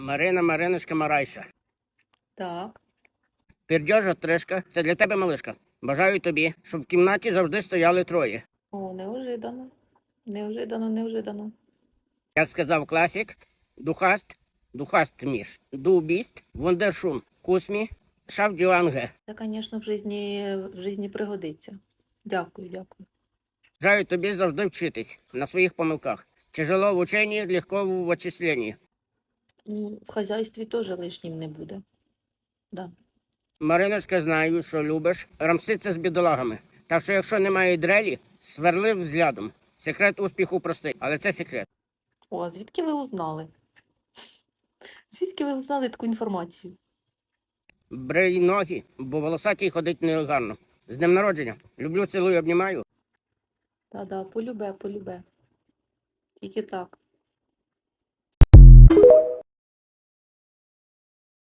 Марина Мариночка Марайша. Так. Пірдьожа тришка, це для тебе малишка. Бажаю тобі, щоб в кімнаті завжди стояли троє. О, неожиданно. Неожиданно, неожиданно. Як сказав класик, духаст, духаст міш, дубіст, вундершум, кусмі, шавдюанге. Це, звісно, в житті, в житті пригодиться. Дякую, дякую. Бажаю тобі завжди вчитись на своїх помилках. Тяжело в ученні, легко в вичисленні. В хазяйстві теж лишнім не буде. Да. Мариночка, знаю, що любиш рамситися з бідолагами. Так що, якщо немає дрелі, сверли взглядом. Секрет успіху простий, але це секрет. О, а звідки ви узнали? Звідки ви узнали таку інформацію? Брий ноги, бо волосатій ходить негарно. З днем народження. Люблю, цілую, обнімаю. Та-да, полюбе, полюбе. Тільки так.